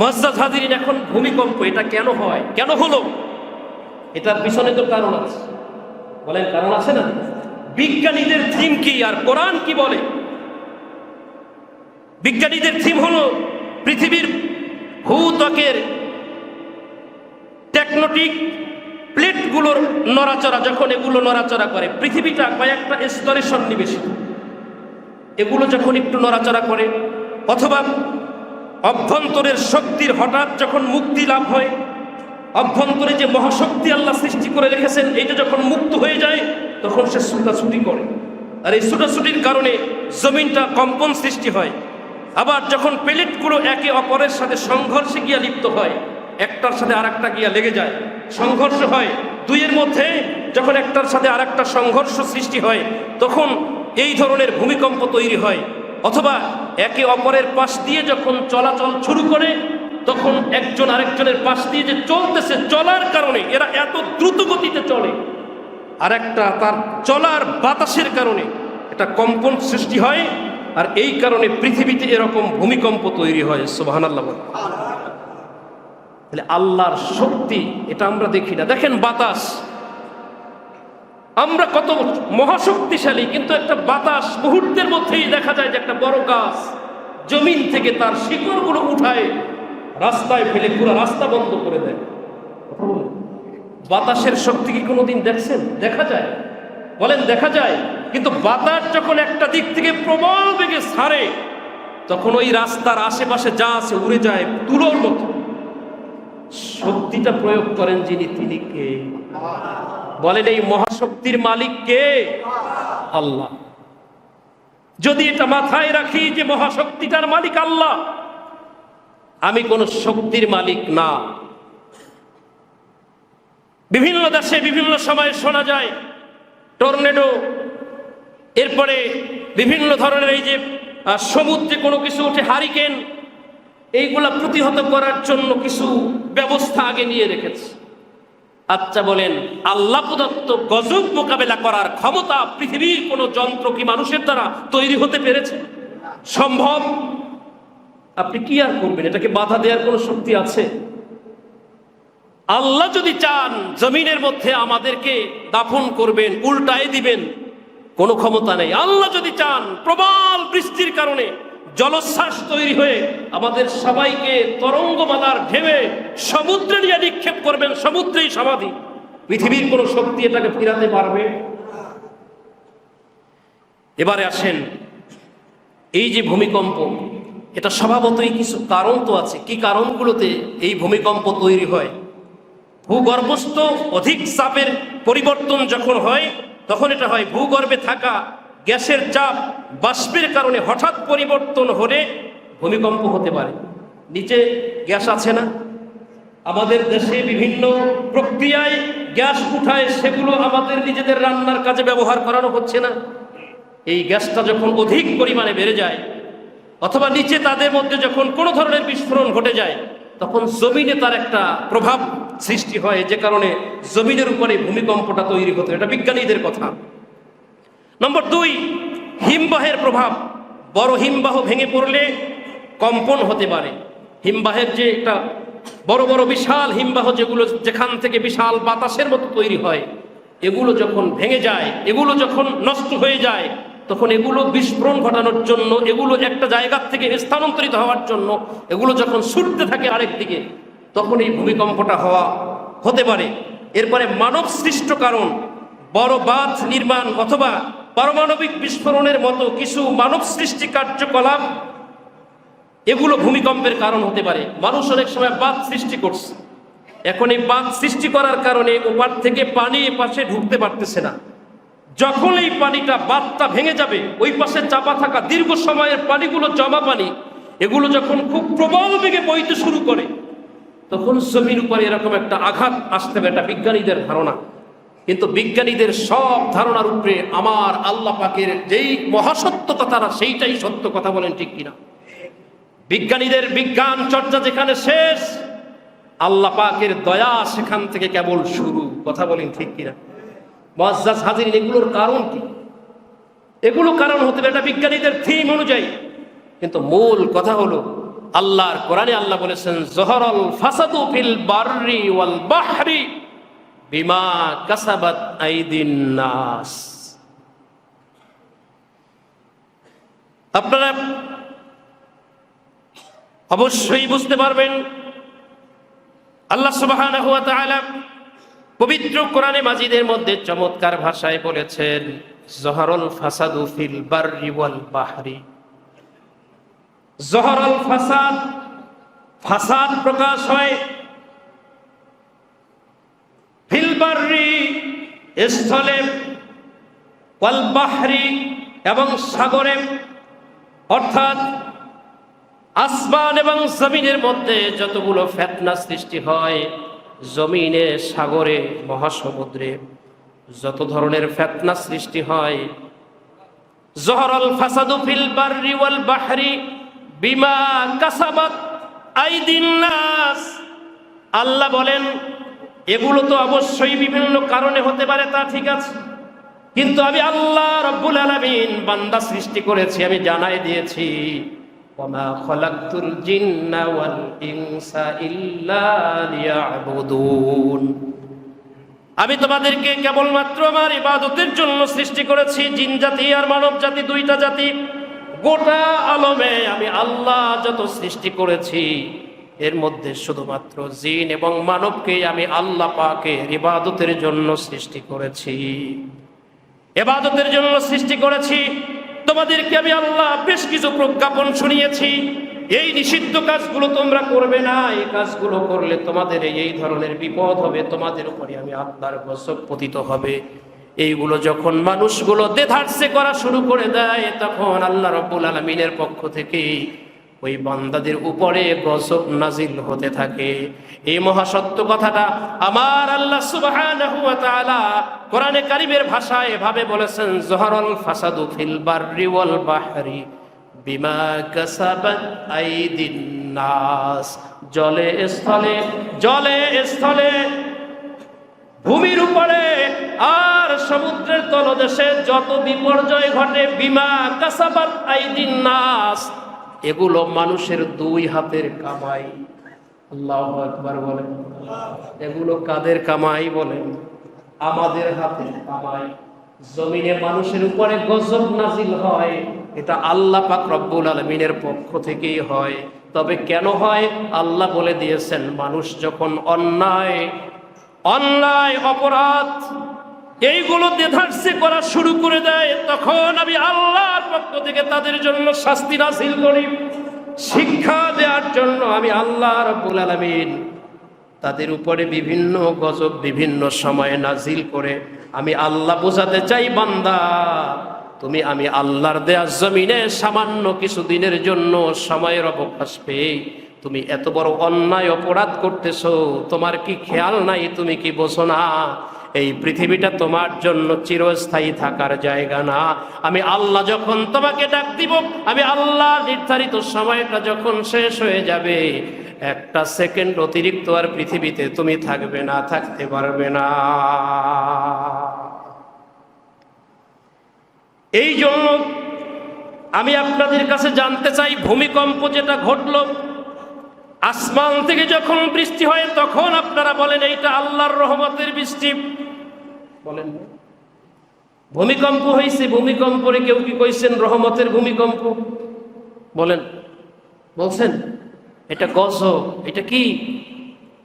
মজ্জাজ হাজিরিন এখন ভূমিকম্প, এটা কেন হয়? কেন হলো? এটার পিছনে তো কারণ আছে। বলেন, কারণ আছে না? বিজ্ঞানীদের থিম কি? আর কোরআন কি বলে? বিজ্ঞানীদের থিম হলো পৃথিবীর ভূত্বকের টেকনোটিক প্লেটগুলোর নড়াচড়া, যখন এগুলো নড়াচড়া করে, পৃথিবীটা কয়েকটা স্তরে সন্নিবেশিত। এগুলো যখন একটু নড়াচড়া করে, অথবা অভ্যন্তরের শক্তির হঠাৎ যখন মুক্তি লাভ হয়, অভ্যন্তরে যে মহাশক্তি আল্লাহ সৃষ্টি করে রেখেছেন এইটা যখন মুক্ত হয়ে যায়, তখন সে ছুটাছুটি করে। আর এই ছুটাছুটির কারণে জমিনটা কম্পন সৃষ্টি হয়। আবার যখন প্লেটগুলো একে অপরের সাথে সংঘর্ষে গিয়া লিপ্ত হয়, একটার সাথে আর একটা গিয়া লেগে যায়। সংঘর্ষ হয় দুইয়ের মধ্যে, যখন একটার সাথে আর একটা সংঘর্ষ সৃষ্টি হয়, তখন এই ধরনের ভূমিকম্প তৈরি হয়। অথবা একে অপরের পাশ দিয়ে যখন চলাচল শুরু করে, তখন একজন আরেকজনের পাশ দিয়ে যে চলতেছে, চলার কারণে, এরা এত দ্রুত গতিতে চলে। আর একটা তার চলার বাতাসের কারণে একটা কম্পন সৃষ্টি হয়, আর এই কারণে পৃথিবীতে এরকম ভূমিকম্প তৈরি হয় সোবাহান আল্লাহ তাহলে আল্লাহর শক্তি, এটা আমরা দেখি না। দেখেন বাতাস। আমরা কত মহাশক্তিশালী, কিন্তু একটা বাতাস মুহূর্তের মধ্যেই দেখা যায় যে একটা বড় গাছ জমিন থেকে তার শিকড়গুলো উঠায়, রাস্তায় ফেলে পুরো রাস্তা বন্ধ করে দেয়। বাতাসের শক্তি কি কোনোদিন দেখছেন? দেখা যায়। বলেন, দেখা যায়। কিন্তু বাতাস যখন একটা দিক থেকে প্রবল বেগে ছাড়ে তখন ওই রাস্তার আশেপাশে যা আছে উড়ে যায় তুলোর মতো। শক্তিটা প্রয়োগ করেন যিনি, তিনি কে? বলেন এই মহাশক্তির মালিক কে? আল্লাহ। যদি এটা মাথায় রাখি যে মহাশক্তিটার মালিক আল্লাহ, আমি কোন শক্তির মালিক না। বিভিন্ন দেশে বিভিন্ন সময়ে শোনা যায়, টর্নেডো, এরপরে বিভিন্ন ধরনের এই যে সমুদ্রে কোনো কিছু উঠে হারিকেন, এইগুলা প্রতিহত করার জন্য কিছু ব্যবস্থা আগে নিয়ে রেখেছে। আচ্ছা বলেন, আল্লাহ প্রদত্ত গজব মোকাবেলা করার ক্ষমতা পৃথিবীর কোনো যন্ত্র কি মানুষের দ্বারা তৈরি হতে পেরেছে? সম্ভব? আপনি কি আর করবেন? এটাকে বাধা দেওয়ার কোনো শক্তি আছে? আল্লাহ যদি চান জমিনের মধ্যে আমাদেরকে দাফন করবেন, উল্টায় দিবেন, কোনো ক্ষমতা নেই। আল্লাহ যদি চান প্রবল বৃষ্টির কারণে জলোচ্ছ্বাস তৈরি হয়ে আমাদের সবাইকে তরঙ্গমালার ঢেবে সমুদ্রে নিয়ে নিক্ষেপ করবেন, সমুদ্রেই সমাধি। পৃথিবীর কোনো শক্তি এটাকে ফিরাতে পারবে? এবারে আসেন, এই যে ভূমিকম্প, এটা স্বভাবতই কিছু কারণ তো আছে। কি কারণগুলোতে এই ভূমিকম্প তৈরি হয়? ভূগর্ভস্থ অধিক চাপের পরিবর্তন যখন হয়, তখন এটা হয় ভূগর্ভে থাকা গ্যাসের চাপ, বাষ্পের কারণে হঠাৎ পরিবর্তন হলে ভূমিকম্প হতে পারে। নিচে গ্যাস আছে না? আমাদের দেশে বিভিন্ন প্রক্রিয়ায় গ্যাস উঠায়, সেগুলো আমাদের নিজেদের রান্নার কাজে ব্যবহার করানো হচ্ছে না। এই গ্যাসটা যখন অধিক পরিমাণে বেড়ে যায়, অথবা নিচে তাদের মধ্যে যখন কোনো ধরনের বিস্ফোরণ ঘটে যায়, তখন জমিনে তার একটা প্রভাব সৃষ্টি হয়, যে কারণে জমিনের উপরে ভূমিকম্পটা তৈরি হতো। এটা বিজ্ঞানীদের কথা। নম্বর দুই, হিমবাহের প্রভাব। বড় হিমবাহ ভেঙে পড়লে কম্পন হতে পারে। হিমবাহের যে একটা বড় বড় বিশাল হিমবাহ যেগুলো যেখান থেকে বিশাল বাতাসের মতো তৈরি হয়, এগুলো যখন ভেঙে যায়, এগুলো যখন নষ্ট হয়ে যায়, তখন এগুলো বিস্ফোরণ ঘটানোর জন্য, এগুলো একটা জায়গার থেকে স্থানান্তরিত হওয়ার জন্য, এগুলো যখন ছুটতে থাকে আরেক দিকে, তখন এই ভূমিকম্পটা হওয়া হতে পারে। এরপরে মানব সৃষ্ট কারণ, বড় বাঁধ নির্মাণ অথবা পারমাণবিক বিস্ফোরণের মতো কিছু মানব সৃষ্টি কার্যকলাপ, এগুলো ভূমিকম্পের কারণ হতে পারে। মানুষ অনেক সময় বাঁধ সৃষ্টি করছে। এখন এই বাঁধ সৃষ্টি করার কারণে ওপার থেকে পানি এ পাশে ঢুকতে পারতেছে না। যখন এই পানিটা, বাঁধটা ভেঙে যাবে, ওই পাশে চাপা থাকা দীর্ঘ সময়ের পানিগুলো, জমা পানি, এগুলো যখন খুব প্রবল বেগে বইতে শুরু করে, তখন জমির উপরে এরকম একটা আঘাত আসতে হবে এটা বিজ্ঞানীদের ধারণা। কিন্তু বিজ্ঞানীদের সব ধারণার উপরে আমার আল্লাহ পাকের যেই মহাসত্যতা তারা সেইটাই সত্য কথা বলেন ঠিক কিনা? বিজ্ঞানীদের বিজ্ঞান চর্চা যেখানে শেষ, আল্লাহ পাকের দয়া সেখান থেকে কেবল শুরু। কথা বলেন ঠিক কিনা? মজ্জাজ হাজির এগুলোর কারণ কি? এগুলো কারণ হতে পারে এটা বিজ্ঞানীদের থিম অনুযায়ী। কিন্তু মূল কথা হলো, আল্লাহর কোরআনে আল্লাহ বলেছেন, জহরল ফাসাদু ফিল বাররি ওয়াল বাহরি। বিমা কাসাবাত আইদিন নাস। আপনারা অবশ্যই বুঝতে পারবেন, আল্লাহ তাআলা পবিত্র কোরআনে মাজিদের মধ্যে চমৎকার ভাষায় বলেছেন, জহরল ফাসাদু ফিল বাররি ওয়াল বাহরি। জহরল ফাসাদ ফাসাদ প্রকাশ হয় ফিল বাররি স্থলে ওয়াল বাহরি এবং সাগরে, অর্থাৎ আসমান এবং জমিনের মধ্যে যতগুলো ফেতনা সৃষ্টি হয়, জমিনে, সাগরে, মহাসমুদ্রে যত ধরনের ফেতনা সৃষ্টি হয় জহরল ফাসাদু ফিল বাররি ওয়াল বাহরি বিমা কাসাবাত আইদিন নাস। আল্লাহ বলেন এগুলো তো অবশ্যই বিভিন্ন কারণে হতে পারে, তা ঠিক আছে। কিন্তু আমি আল্লাহ রব্বুল আলামিন বান্দা সৃষ্টি করেছি, আমি জানাই দিয়েছি আমি তোমাদেরকে কেবলমাত্র আমার ইবাদতের জন্য সৃষ্টি করেছি, জিন জাতি আর মানব জাতি, দুইটা জাতি। গোটা আলমে আমি আল্লাহ যত সৃষ্টি করেছি এর মধ্যে শুধুমাত্র জিন এবং মানবকে আমি আল্লাহ পাকের ইবাদতের জন্য সৃষ্টি করেছি। এবাদতের জন্য সৃষ্টি করেছি। তোমাদেরকে আমি আল্লাহ বেশ কিছু প্রজ্ঞাপন শুনিয়েছি। এই নিষিদ্ধ কাজগুলো তোমরা করবে না। এই কাজগুলো করলে তোমাদের এই ধরনের বিপদ হবে। তোমাদের উপরে আমি আল্লাহর গজব পতিত হবে। এইগুলো যখন মানুষগুলো দেধারসে করা শুরু করে দেয়, তখন আল্লাহ রব্বুল আলমিনের পক্ষ থেকে ওই বান্দাদের উপরে গজব নাজিল হতে থাকে। এই মহাসত্য কথাটা আমার আল্লাহ সুবহানাহু ওয়া তাআলা কোরআনে কারিমের ভাষায় এভাবে বলেছেন, জহরল ফাসাদু ফিল বাররি ওয়াল বাহরি বিমা কাসাবাত আইদিন নাস। জলে স্থলে জলে স্থলে ভূমির উপরে আর সমুদ্রের তলদেশে যত বিপর্যয় ঘটে, বিমা কাসাবাত আইদিন নাস। এগুলো মানুষের দুই হাতের কামাই। আল্লাহ একবার বলেন। এগুলো কাদের কামাই বলেন? আমাদের হাতের কামাই। জমিনে মানুষের উপরে গজব নাজিল হয়। এটা আল্লাহ পাক রব্বুল আলমিনের পক্ষ থেকেই হয়। তবে কেন হয়? আল্লাহ বলে দিয়েছেন, মানুষ যখন অন্যায় অন্যায়, অপরাধ এইগুলো দেধারসে করা শুরু করে দেয়, তখন আমি আল্লাহর পক্ষ থেকে তাদের জন্য শাস্তি নাসিল করি, শিক্ষা দেওয়ার জন্য আমি আল্লাহ রব্বুল আলমিন তাদের উপরে বিভিন্ন গজব, বিভিন্ন সময়ে নাজিল করে আমি আল্লাহ বোঝাতে চাই, বান্দা, তুমি আমি আল্লাহর দেয়া জমিনে সামান্য কিছু দিনের জন্য সময়ের অবকাশ পেয়ে তুমি এত বড় অন্যায় অপরাধ করতেছো, তোমার কি খেয়াল নাই, তুমি কি বোঝো না? এই পৃথিবীটা তোমার জন্য চিরস্থায়ী থাকার জায়গা না। আমি আল্লাহ যখন তোমাকে ডাক দিব, আমি আল্লাহ নির্ধারিত সময়টা যখন শেষ হয়ে যাবে, একটা সেকেন্ড অতিরিক্ত আর পৃথিবীতে তুমি থাকবে না, থাকতে পারবে না। এই জন্য আমি আপনাদের কাছে জানতে চাই, ভূমিকম্প যেটা ঘটলো আসমান থেকে যখন বৃষ্টি হয়, তখন আপনারা বলেন, এইটা আল্লাহর রহমতের বৃষ্টি। বলেন ভূমিকম্প হয়েছে ভূমিকম্পরে কেউ কি কইছেন, রহমতের ভূমিকম্প? বলেন। বলছেন, এটা গজব। এটা কি?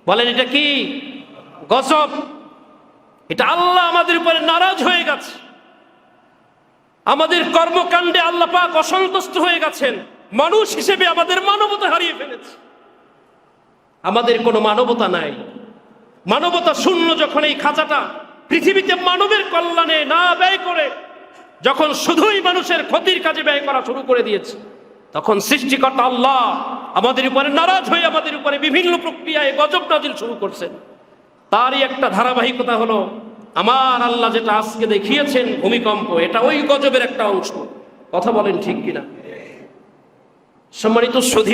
বলেন, এটা কি? গজব। এটা আল্লাহ আমাদের উপরে নারাজ হয়ে গেছে। আমাদের কর্মকাণ্ডে আল্লাহ পাক অসন্তুষ্ট হয়ে গেছেন। মানুষ হিসেবে আমাদের মানবতা হারিয়ে ফেলেছে। আমাদের কোনো মানবতা নাই। মানবতা শূন্য যখন এই খাঁচাটা পৃথিবীতে মানবের কল্যাণে না ব্যয় করে, যখন শুধুই মানুষের ক্ষতির কাজে ব্যয় করা শুরু করে দিয়েছে, তখন সৃষ্টিকর্তা আল্লাহ আমাদের উপরে নারাজ হয়ে আমাদের উপরে বিভিন্ন প্রক্রিয়ায় গজব নাজিল শুরু করছেন। তারই একটা ধারাবাহিকতা হলো, আমার আল্লাহ যেটা আজকে দেখিয়েছেন ভূমিকম্প, এটা ওই গজবের একটা অংশ। কথা বলেন ঠিক কিনা? সম্মানিত সুধী